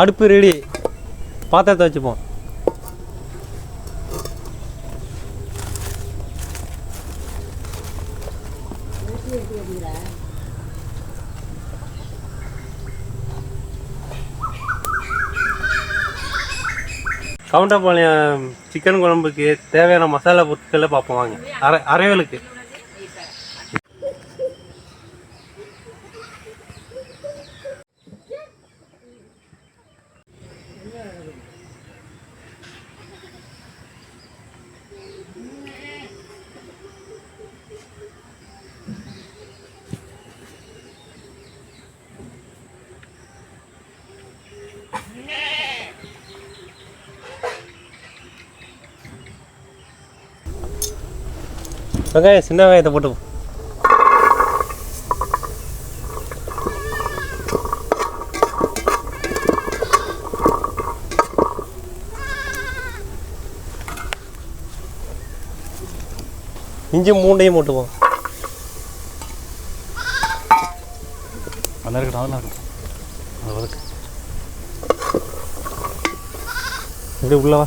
அடுப்பு ரெடி பாத்திரத்தை வச்சுப்போம். கவுண்டபாளையம் சிக்கன் குழம்புக்கு தேவையான மசாலா பொருட்களை பார்ப்போம் வாங்க. அரை அரைவலுக்கு வெங்காயம் சின்ன வெங்காயத்தை போட்டு இஞ்சி மூண்டையும் போட்டுவோம் நல்லா இருக்கட்டும் நல்லா இருக்கட்டும். அது வதக்கு. இப்படி உள்ளவா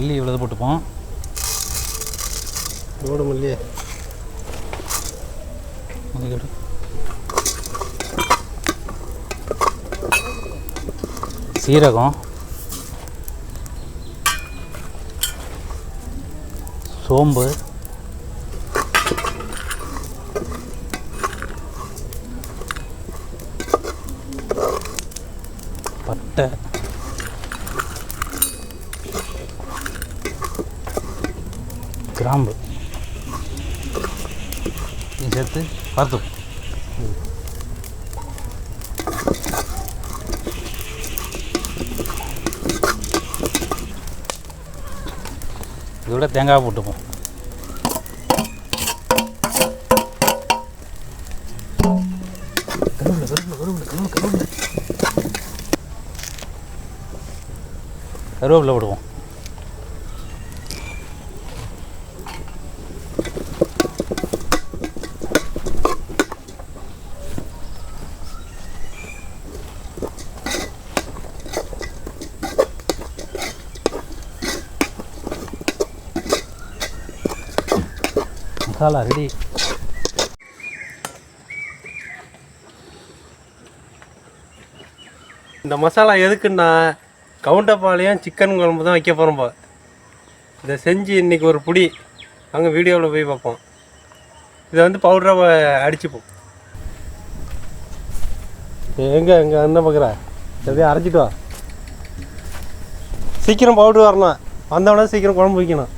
மல்லி இவ்வளோ போட்டுப்போம். ஓடு மல்லியே சீரகம். சோம்பு. பட்டை. கிராம்பு. சேர்த்து பார்த்து இதோட தேங்காய் போட்டுப்போம் கருவேப்பிலை போடுவோம் மசாலா ரெடி இந்த மசாலா எதுக்குன்னா கவுண்டப்பாளையம் சிக்கன் குழம்பு தான் வைக்க போகிறோம் இதை செஞ்சு இன்றைக்கி ஒரு புடி அங்கே வீடியோவில் போய் பார்ப்போம். இதை வந்து பவுடராக அடிச்சுப்போம். எங்கே எங்கே என்ன பார்க்குற எப்படியும் அரைச்சிட்டு வா. சீக்கிரம் பவுடர் வரணும். வந்தவொடனே சீக்கிரம் குழம்பு வைக்கணும்.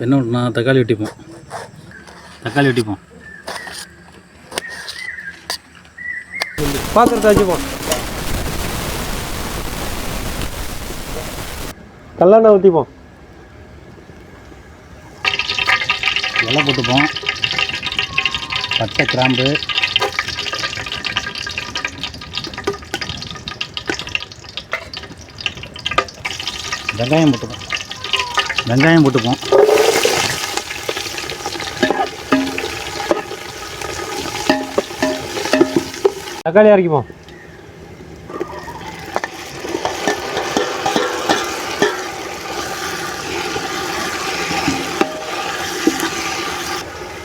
இப்போ என்ன பண்ணா தக்காளி வெட்டிப்போம். தக்காளி வெட்டிப்போம். பாத்திரத்தை வச்சுப்போம் கல்லெண்ணெய் ஊற்றிப்போம் எல்லாம் போட்டுப்போம். பட்டை கிராம்பு. வெங்காயம் போட்டுப்போம். வெங்காயம் போட்டுப்போம். தக்காளி அரைக்குமா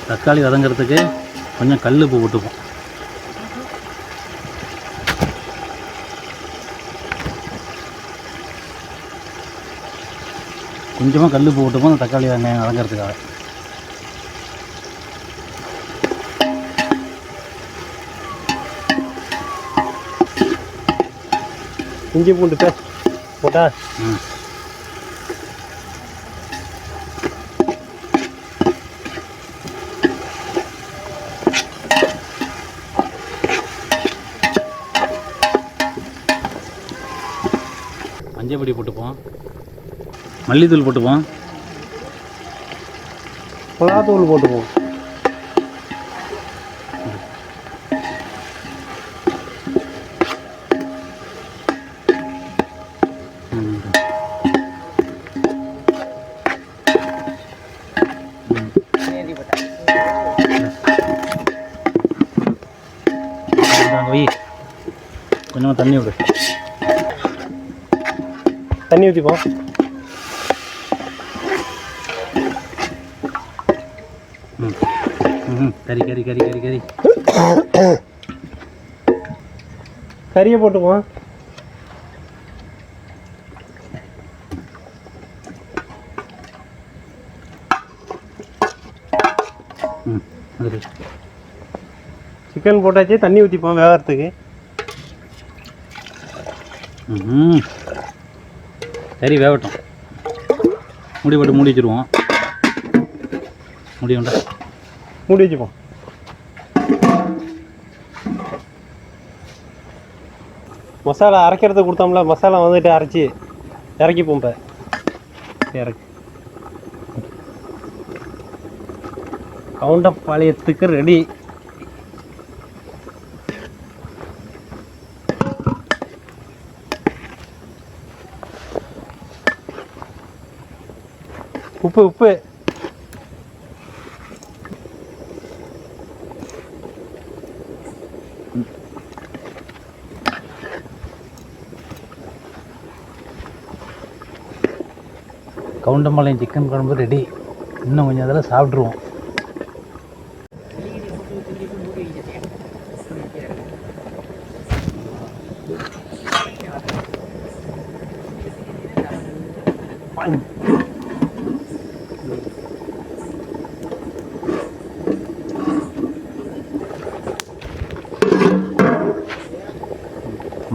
தக்காளி வதங்கிறதுக்கு கொஞ்சம் கல் உப்பு போட்டுப்போம். கொஞ்சமாக கல் உப்பு போட்டுப்போம் அந்த தக்காளி வெங்காயம் வதங்கிறதுக்காக. இஞ்சி பூண்டு பேஸ்ட் போட்டா? ம் மஞ்சள் பொடி போட்டுப்போம். மல்லித்தூள் போட்டுப்போம். மிளகாத்தூள் போட்டுப்போம். இந்தாங்க வை. கொஞ்சமாக தண்ணி விடு. தண்ணி ஊற்றிப்போம் கறி கறி கறி கறி கறி. கறியை போட்டுப்போம் ம் அது சிக்கன் போட்டாச்சு தண்ணி ஊற்றிப்போம் வேகறதுக்கு. சரி வேகட்டும். மூடி போட்டு மூடி வச்சுருவோம் மூடி வேண்டாம் மூடி வச்சுப்போம். மசாலா அரைக்கிறது கொடுத்தோம்ல மசாலா வந்துட்டு அரைச்சி இறக்கிப்போம் இப்போ. இறக்கு. கவுண்டப்பாளையத்துக்கு ரெடி உப்பு உப்பு. கவுண்டம்பாளையம் சிக்கன் குழம்பு ரெடி இன்னும் கொஞ்சம் அதில் சாப்பிட்ருவோம்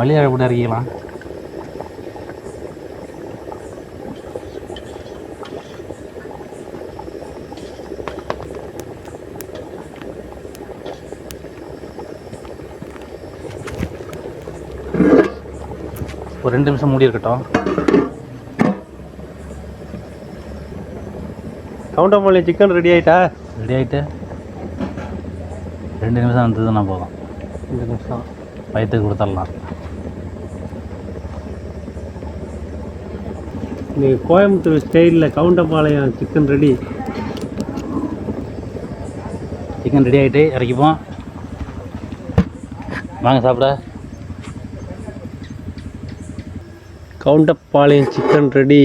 மல்லிகை கூட இறக்கிக்கலாம் ஒரு ரெண்டு நிமிஷம் மூடி இருக்கட்டும். கவுண்டப்பாளையம் சிக்கன் ரெடி ஆயிட்டா? ரெடி ஆகிட்டு ரெண்டு நிமிஷம் வந்ததுன்னா போதும். ரெண்டு நிமிஷம். வயிற்றுக்கு கொடுத்துடலாம். இன்னைக்கு கோயம்புத்தூர் ஸ்டைலில் Goundampalayam chicken ready chicken ready ஆகிட்டு இறக்கிப்போம். வாங்க சாப்பிட. கவுண்டப்பாளையம் சிக்கன் ரெடி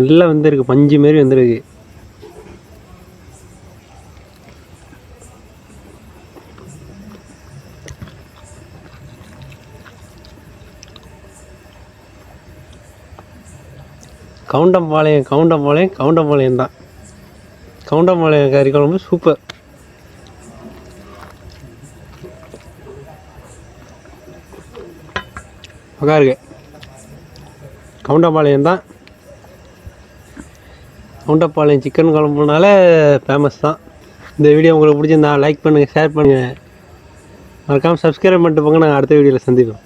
நல்லா வந்திருக்கு பஞ்சு மாரி வந்திருக்கு. கவுண்டம்பாளையம் கவுண்டம்பாளையம் கவுண்டம்பாளையம் தான். கவுண்டம்பாளையம் கறி குழம்பு சூப்பர் அக்கா கவுண்டம்பாளையம் தான். கவுண்டப்பாளையம் சிக்கன் குழம்புனால ஃபேமஸ் தான். இந்த வீடியோ உங்களுக்கு பிடிச்சிருந்தா லைக் பண்ணுங்கள் ஷேர் பண்ணுங்கள் மறக்காமல் சப்ஸ்கிரைப் பண்ணிட்டு போங்க. நாங்கள் அடுத்த வீடியோவில் சந்திப்போம்.